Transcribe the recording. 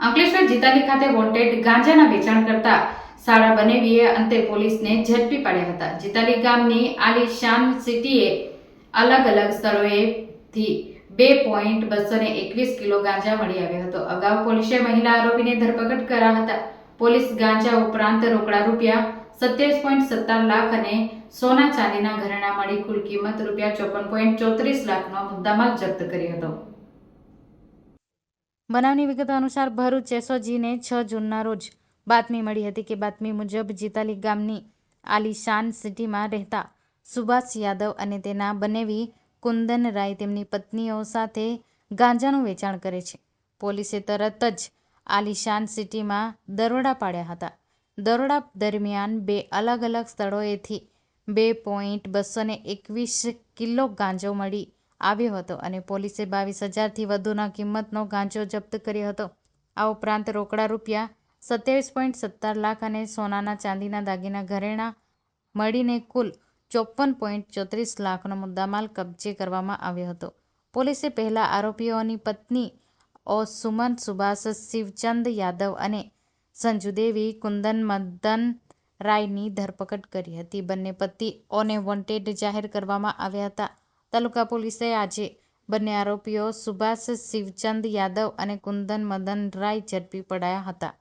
અંકલેશ્વર જીતાલી ખાતે વોન્ટેડ ગાંજાના વેચાણ કરતા સારા બનેવીએ અંતે પોલીસને ઝડપી પાડ્યા હતા. જીતાલી ગામની આલીશાન સિટીએ અલગ અલગ સ્થળોએથી બે પોઈન્ટ બસો ને એકવીસ કિલો ગાંજા મળી આવ્યો હતો. અગાઉ પોલીસે મહિલા આરોપીને ધરપકડ કર્યા હતા. પોલીસ ગાંજા ઉપરાંત રોકડા રૂપિયા સત્યાવીસ પોઈન્ટ સત્તર લાખ અને સોના ચાંદીના ઘરેણા મળી કુલ કિંમત રૂપિયા ચોપન પોઈન્ટ ચોત્રીસ લાખનો મુદ્દામાલ જપ્ત કર્યો હતો. બનાવની વિગતો અનુસાર ભરૂચ એસઓજીને છ જૂનના રોજ બાતમી મળી હતી કે બાતમી મુજબ જીતાલી ગામની આલીશાન સિટીમાં રહેતા સુભાષ યાદવ અને તેના બનેવી કુંદન રાય તેમની પત્નીઓ સાથે ગાંજાનું વેચાણ કરે છે. પોલીસે તરત જ આલીશાન સિટીમાં દરોડા પાડ્યા હતા. દરોડા દરમિયાન બે અલગ અલગ સ્થળોએથી બે પોઈન્ટ બસો એકવીસ કિલો ગાંજો મળી આવ્યો હતો અને પોલીસે બાવીસ હજારથી વધુના કિંમતનો ગાંજો જપ્ત કર્યો હતો. આ ઉપરાંત રોકડા રૂપિયા સત્યાવીસ પોઈન્ટ સત્તર લાખ અને સોનાના ચાંદીના દાગીના ઘરેણા મળીને કુલ ચોપન પોઈન્ટ ચોત્રીસ લાખનો મુદ્દામાલ કબજે કરવામાં આવ્યો હતો. પોલીસે પહેલા આરોપીઓની પત્ની ઓ સુમન, સુભાષ, શિવચંદ યાદવ અને સંજુદેવી કુંદન, મદન રાયની ધરપકડ કરી હતી. બંને પતિ ઓને વોન્ટેડ જાહેર કરવામાં આવ્યા હતા. તાલુકા પોલીસે આજે બંને આરોપીઓ સુભાષ શિવચંદ યાદવ અને કુંદન મદન રાય ઝડપી પડાયા હતા.